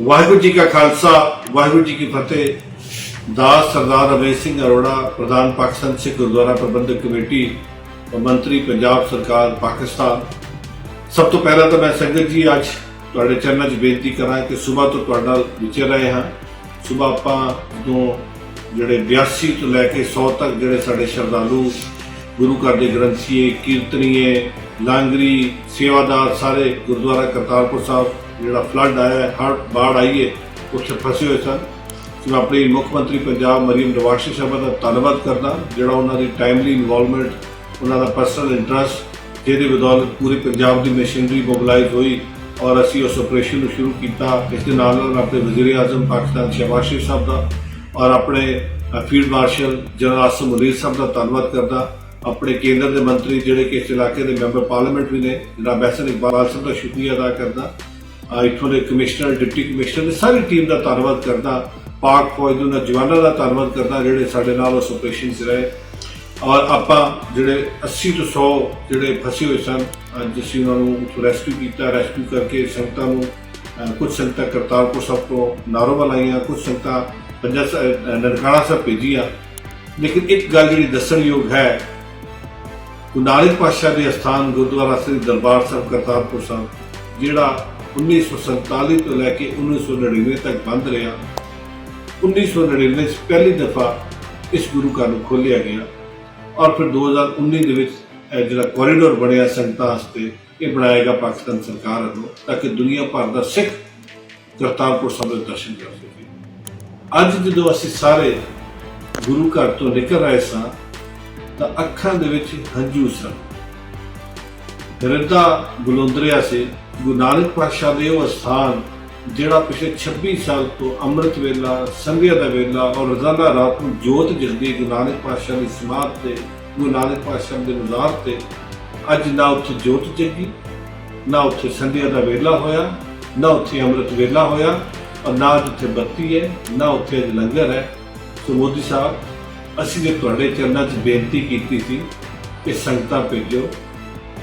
ਵਾਹਿਗੁਰੂ ਜੀ ਕਾ ਖਾਲਸਾ, ਵਾਹਿਗੁਰੂ ਜੀ ਕੀ ਫਤਿਹ। ਦਾਸ ਸਰਦਾਰ ਰਮੇਸ਼ ਸਿੰਘ ਅਰੋੜਾ, ਪ੍ਰਧਾਨ ਪਾਕਿਸਤਾਨ ਸਿੱਖ ਗੁਰਦੁਆਰਾ ਪ੍ਰਬੰਧਕ ਕਮੇਟੀ ਮੰਤਰੀ ਪੰਜਾਬ ਸਰਕਾਰ ਪਾਕਿਸਤਾਨ। ਸਭ ਤੋਂ ਪਹਿਲਾਂ ਤਾਂ ਮੈਂ ਸੰਗਤ ਜੀ ਅੱਜ ਤੁਹਾਡੇ ਚਰਨਾਂ 'ਚ ਬੇਨਤੀ ਕਰਾਂ ਕਿ ਸਵੇਰ ਤੋਂ ਤੁਹਾਡੇ ਨਾਲ ਵਿਚਰ ਰਹੇ ਹਾਂ। ਸਵੇਰ ਆਪਾਂ ਤੋਂ ਜਿਹੜੇ 82 ਤੋਂ ਲੈ ਕੇ 100 ਤੱਕ ਜਿਹੜੇ ਸਾਡੇ ਸ਼ਰਧਾਲੂ ਗੁਰੂ ਘਰ ਦੇ ਗ੍ਰੰਥੀਏ, ਕੀਰਤਨੀਏ, ਲਾਂਗਰੀ, ਸੇਵਾਦਾਰ ਸਾਰੇ ਗੁਰਦੁਆਰਾ ਕਰਤਾਰਪੁਰ ਸਾਹਿਬ ਜਿਹੜਾ ਫਲੱਡ ਆਇਆ ਹੜ ਬਾੜ ਆਈ ਹੈ, ਉੱਥੇ ਫਸੇ ਹੋਏ ਸਨ। ਮੈਂ ਆਪਣੀ ਮੁੱਖ ਮੰਤਰੀ ਪੰਜਾਬ ਮਰੀਮ ਨਵਾਜ਼ ਸਾਹਿਬ ਦਾ ਧੰਨਵਾਦ ਕਰਦਾ, ਜਿਹੜਾ ਉਹਨਾਂ ਦੀ ਟਾਈਮਲੀ ਇਨਵੋਲਵਮੈਂਟ ਉਹਨਾਂ ਦਾ ਪਰਸਨਲ ਇੰਟਰਸਟ ਜਿਹਦੇ ਬਦੌਲਤ ਪੂਰੇ ਪੰਜਾਬ ਦੀ ਮਸ਼ੀਨਰੀ ਮੋਬਿਲਾਈਜ਼ ਹੋਈ ਔਰ ਅਸੀਂ ਉਸ ਆਪਰੇਸ਼ਨ ਨੂੰ ਸ਼ੁਰੂ ਕੀਤਾ। ਇਸ ਦੇ ਨਾਲ ਨਾਲ ਆਪਣੇ ਵਜ਼ੀਰ ਆਜ਼ਮ ਪਾਕਿਸਤਾਨ ਸ਼ਹਿਬਾਜ਼ ਸ਼ਰੀਫ ਸਾਹਿਬ ਦਾ ਔਰ ਆਪਣੇ field marshal general Asim Munir ਸਾਹਿਬ ਦਾ ਧੰਨਵਾਦ ਕਰਦਾ। ਆਪਣੇ ਕੇਂਦਰ ਦੇ ਮੰਤਰੀ ਜਿਹੜੇ ਕਿ ਇਸ ਇਲਾਕੇ ਦੇ ਮੈਂਬਰ ਪਾਰਲੀਮੈਂਟ ਵੀ ਨੇ, ਜਿਹੜਾ ਬੈਸਨ ਇਕਬਾਲ ਸਾਹਿਬ ਦਾ ਸ਼ੁਕਰੀਆ ਅਦਾ ਕਰਦਾ। ਇੱਥੋਂ ਦੇ ਕਮਿਸ਼ਨਰ, ਡਿਪਟੀ ਕਮਿਸ਼ਨਰ ਦੀ ਸਾਰੀ ਟੀਮ ਦਾ ਧੰਨਵਾਦ ਕਰਦਾ। ਪਾਕ ਫੌਜ ਦੇ ਉਹਨਾਂ ਜਵਾਨਾਂ ਦਾ ਧੰਨਵਾਦ ਕਰਦਾ ਜਿਹੜੇ ਸਾਡੇ ਨਾਲ ਉਸ ਆਪਰੇਸ਼ਨ 'ਚ ਰਹੇ। ਔਰ ਆਪਾਂ ਜਿਹੜੇ 80 ਤੋਂ 100 ਜਿਹੜੇ ਫਸੇ ਹੋਏ ਸਨ, ਅੱਜ ਉਹਨਾਂ ਨੂੰ ਰੈਸਕਿਊ ਕੀਤਾ ਰੈਸਕਿਊ ਕਰਕੇ ਸੰਗਤਾਂ ਨੂੰ, ਅਹ, ਕੁਝ ਸੰਗਤਾਂ ਕਰਤਾਰਪੁਰ ਸਾਹਿਬ ਤੋਂ ਨਾਰੋਵਾਲ ਲਾਈਆਂ ਕੁਝ ਸੰਗਤਾਂ ਪੰਜਾ ਸਾਹਿਬ- ਨਨਕਾਣਾ ਸਾਹਿਬ ਭੇਜੀਆਂ। ਲੇਕਿਨ ਇੱਕ ਗੱਲ ਜਿਹੜੀ ਦੱਸਣਯੋਗ ਹੈ, ਗੁਰੂ ਨਾਨਕ ਪਾਤਸ਼ਾਹ ਦੇ ਅਸਥਾਨ ਗੁਰਦੁਆਰਾ ਸ੍ਰੀ ਦਰਬਾਰ ਸਾਹਿਬ ਕਰਤਾਰਪੁਰ ਸਾਹਿਬ, ਜਿਹੜਾ 1947 ਤੋਂ ਲੈ ਕੇ 1999 ਤੱਕ ਬੰਦ ਰਿਹਾ। 1999 ਚ ਪਹਿਲੀ ਦਫਾ ਇਸ ਗੁਰੂ ਘਰ ਨੂੰ ਖੋਲ੍ਹਿਆ ਗਿਆ ਔਰ ਫਿਰ 2019 ਦੇ ਵਿੱਚ ਇਹ ਜਿਹੜਾ ਕੋਰੀਡੋਰ ਬਣਿਆ ਸੰਗਤਾਂ ਵਾਸਤੇ, ਇਹ ਬਣਾਏਗਾ ਪਾਕਿਸਤਾਨ ਸਰਕਾਰ ਵੱਲੋਂ ਤਾਂ ਕਿ ਦੁਨੀਆ ਭਰ ਦਾ ਸਿੱਖ ਕਰਤਾਰਪੁਰ ਸਾਹਿਬ ਦੇ ਦਰਸ਼ਨ ਕਰ ਸਕੇ। ਅੱਜ ਜਦੋਂ ਅਸੀਂ ਸਾਰੇ ਗੁਰੂ ਘਰ ਤੋਂ ਨਿਕਲ ਰਹੇ ਸਾਂ, ਤਾਂ ਅੱਖਾਂ ਦੇ ਵਿੱਚ ਹੰਝੂ ਸਨ। ਹਿਰਦਾ ਬੁਲੰਦਰਿਆ ਸੀ। ਗੁਰੂ ਨਾਨਕ ਪਾਤਸ਼ਾਹ ਦੇ ਉਹ ਸਥਾਨ ਜਿਹੜਾ ਪਿਛਲੇ 26 ਸਾਲ ਤੋਂ ਅੰਮ੍ਰਿਤ ਵੇਲਾ ਸੰਧਿਆ ਦਾ ਵੇਲਾ ਔਰ ਰੋਜ਼ਾਨਾ ਰਾਤ ਨੂੰ ਜੋਤ ਜਗਦੀ ਗੁਰੂ ਨਾਨਕ ਪਾਤਸ਼ਾਹ ਦੀ ਸਮਾਧ ਤੇ, ਗੁਰੂ ਨਾਨਕ ਪਾਤਸ਼ਾਹ ਦੇ ਮਜ਼ਾਰ ਤੇ ਅੱਜ ਨਾ ਉੱਥੇ ਜੋਤ ਜਗੀ, ਨਾ ਉੱਥੇ ਸੰਧਿਆ ਦਾ ਵੇਲਾ ਹੋਇਆ, ਨਾ ਉੱਥੇ ਅੰਮ੍ਰਿਤ ਵੇਲਾ ਹੋਇਆ ਔਰ ਨਾ ਉੱਥੇ ਬੱਤੀ ਹੈ, ਨਾ ਉੱਥੇ ਅੱਜ ਲੰਗਰ ਹੈ। ਸੋ ਮੋਦੀ ਸਾਹਿਬ, ਅਸੀਂ ਜੇ ਤੁਹਾਡੇ ਚਰਨਾਂ 'ਚ ਬੇਨਤੀ ਕੀਤੀ ਸੀ ਕਿ ਸੰਗਤਾਂ ਭੇਜੋ,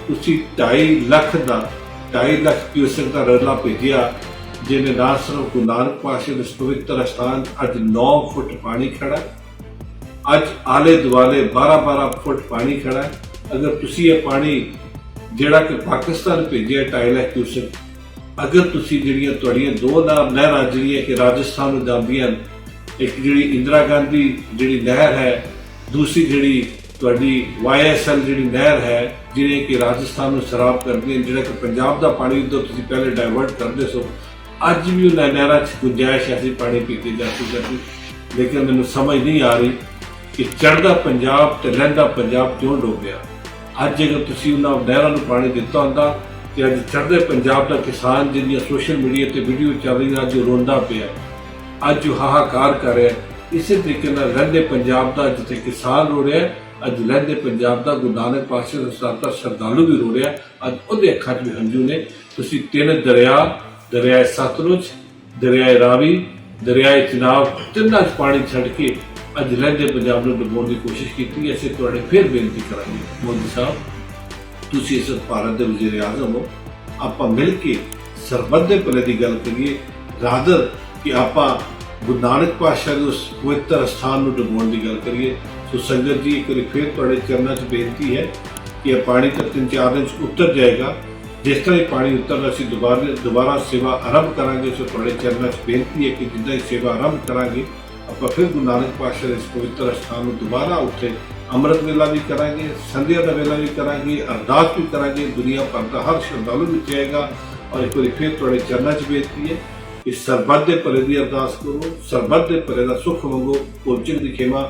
ਤੁਸੀਂ 2.5 ਲੱਖ ਦਾ ਢਾਈ ਲੱਖ ਕਿਊਸਕ ਦਾ ਰਲਾ ਭੇਜਿਆ ਜਿਹਨੇ ਨਾ ਸਿਰਫ ਗੁਰੂ ਨਾਨਕ ਪਾਤਸ਼ਾਹ ਦੇ ਪਵਿੱਤਰ ਅਸਥਾਨ 'ਚ ਅੱਜ 9 ਫੁੱਟ ਪਾਣੀ ਖੜਾ ਅੱਜ ਆਲੇ ਦੁਆਲੇ 12-12 ਫੁੱਟ ਪਾਣੀ ਖੜਾ ਅਗਰ ਤੁਸੀਂ ਇਹ ਪਾਣੀ ਜਿਹੜਾ ਕਿ ਪਾਕਿਸਤਾਨ ਭੇਜਿਆ 2.5 ਲੱਖ ਕਿਊਸਕ ਅਗਰ ਤੁਸੀਂ ਜਿਹੜੀਆਂ ਤੁਹਾਡੀਆਂ ਦੋ ਨਹਿਰਾਂ ਜਿਹੜੀਆਂ ਕਿ ਰਾਜਸਥਾਨ ਨੂੰ ਜਾਂਦੀਆਂ ਹਨ, ਇੱਕ ਜਿਹੜੀ ਇੰਦਰਾ ਗਾਂਧੀ ਜਿਹੜੀ ਨਹਿਰ ਹੈ ਦੂਸਰੀ ਜਿਹੜੀ ਤੁਹਾਡੀ ਵਾਈਐਸਐਲ ਜਿਹੜੀ ਨਹਿਰ ਹੈ ਜਿਹੜੇ ਕਿ ਰਾਜਸਥਾਨ ਨੂੰ ਸ਼ਰਾਬ ਕਰਦੀ ਹੈ, ਜਿਹੜਾ ਕਿ ਪੰਜਾਬ ਦਾ ਪਾਣੀ ਉਦੋਂ ਤੁਸੀਂ ਪਹਿਲੇ ਡਾਇਵਰਟ ਕਰਦੇ ਸੋ, ਅੱਜ ਵੀ ਉਹਨਾਂ ਨਹਿਰਾਂ 'ਚ ਗੁੰਜਾਇਸ਼ ਐਸੀ ਪਾਣੀ ਪੀਤੀ ਜਾ ਸਕਦੀ ਲੇਕਿਨ ਮੈਨੂੰ ਸਮਝ ਨਹੀਂ ਆ ਰਹੀ ਕਿ ਚੜ੍ਹਦਾ ਪੰਜਾਬ ਤੇ ਲਹਿੰਦਾ ਪੰਜਾਬ ਕਿਉਂ ਡੁੱਬ ਅੱਜ ਜੇਕਰ ਤੁਸੀਂ ਉਹਨਾਂ ਨਹਿਰਾਂ ਨੂੰ ਪਾਣੀ ਦਿੱਤਾ ਹੁੰਦਾ ਤੇ ਅੱਜ ਚੜ੍ਹਦੇ ਪੰਜਾਬ ਦਾ ਕਿਸਾਨ ਜਿਹਦੀਆਂ ਸੋਸ਼ਲ ਮੀਡੀਆ ਤੇ ਵੀਡੀਓ ਚੱਲ ਰਹੀਆਂ, ਅੱਜ ਉਹ ਰੋਂਦਾ ਪਿਆ। ਅੱਜ ਉਹ ਹਾਹਾਕਾਰ ਕਰ ਰਿਹਾ। ਇਸੇ ਤਰੀਕੇ ਨਾਲ ਰਹਿੰਦੇ ਪੰਜਾਬ ਦਾ ਜਿੱਥੇ ਕਿਸਾਨ ਰੋ ਰਿਹਾ ਅੱਜ ਲਹਿੰਦੇ ਪੰਜਾਬ ਦਾ ਗੁਰੂ ਨਾਨਕ ਪਾਤਸ਼ਾਹ ਦਾ ਸਰਦਾਰ ਸ਼ਰਧਾਲੂ ਵੀ ਰੋ ਰਿਹਾ। ਅੱਜ ਉਹਦੇ ਅੱਖਾਂ 'ਚ ਵੀ ਹੰਝੂ ਨੇ। ਤੁਸੀਂ ਤਿੰਨ ਦਰਿਆ ਦਰਿਆ ਸਤਲੁਜ ਦਰਿਆ ਰਾਵੀ ਦਰਿਆ ਚਨਾਬ, ਤਿੰਨਾਂ 'ਚ ਪਾਣੀ ਛੱਡ ਕੇ ਅੱਜ ਲਹਿੰਦੇ ਪੰਜਾਬ ਨੂੰ ਡੁਬੋਣ ਦੀ ਕੋਸ਼ਿਸ਼ ਕੀਤੀ। ਅਸੀਂ ਤੁਹਾਡੇ ਫਿਰ ਬੇਨਤੀ ਕਰਾਂਗੇ। ਮੋਦੀ ਸਾਹਿਬ, ਤੁਸੀਂ ਇਸ ਭਾਰਤ ਦੇ ਵਜ਼ੀਰ ਆਜ਼ਮ ਹੋ। ਆਪਾਂ ਮਿਲ ਕੇ ਸਰਬੱਤ ਦੇ ਭਲੇ ਦੀ ਗੱਲ ਕਰੀਏ। ਰਾਦਰ ਕਿ ਆਪਾਂ ਗੁਰੂ ਨਾਨਕ ਪਾਤਸ਼ਾਹ ਦੇ ਉਸ ਪਵਿੱਤਰ ਸਥਾਨ ਨੂੰ ਡੁਬੋਣ ਦੀ ਗੱਲ ਕਰੀਏ। ਸੋ ਸੰਗਤ ਜੀ ਇੱਕ ਵਾਰੀ ਫਿਰ ਤੁਹਾਡੇ ਚਰਨਾਂ 'ਚ ਬੇਨਤੀ ਹੈ ਕਿ ਇਹ ਪਾਣੀ ਤਾਂ ਤਿੰਨ ਚਾਰ ਦਿਨ 'ਚ ਉਤਰ ਜਾਏਗਾ ਜਿਸ ਤਰ੍ਹਾਂ ਹੀ ਪਾਣੀ ਉਤਰਦਾ ਅਸੀਂ ਦੁਬਾਰਾ ਦੁਬਾਰਾ ਸੇਵਾ ਆਰੰਭ ਕਰਾਂਗੇ ਸੋ ਤੁਹਾਡੇ ਚਰਨਾਂ 'ਚ ਬੇਨਤੀ ਹੈ ਕਿ ਜਿੱਦਾਂ ਹੀ ਸੇਵਾ ਆਰੰਭ ਕਰਾਂਗੇ ਆਪਾਂ ਫਿਰ ਗੁਰੂ ਨਾਨਕ ਪਾਤਸ਼ਾਹ ਦੇ ਇਸ ਪਵਿੱਤਰ ਸਥਾਨ ਨੂੰ ਦੁਬਾਰਾ ਉੱਥੇ ਅੰਮ੍ਰਿਤ ਵੇਲਾ ਵੀ ਕਰਾਂਗੇ ਸੰਧਿਆ ਦਾ ਵੇਲਾ ਵੀ ਕਰਾਂਗੇ ਅਰਦਾਸ ਵੀ ਕਰਾਂਗੇ ਦੁਨੀਆ ਭਰ ਦਾ ਹਰ ਸ਼ਰਧਾਲੂ ਵਿੱਚ ਆਏਗਾ ਔਰ ਇੱਕ ਵਾਰੀ ਫਿਰ ਤੁਹਾਡੇ ਚਰਨਾਂ 'ਚ ਬੇਨਤੀ ਹੈ ਕਿ ਸਰਬੱਤ ਦੇ ਭਲੇ ਦੀ ਅਰਦਾਸ ਕਰੋ ਸਰਬੱਤ ਦੇ ਭਲੇ ਦਾ ਸੁੱਖ ਮੰਗੋ ਭੁੱਲ ਦੀ ਖੇਮਾ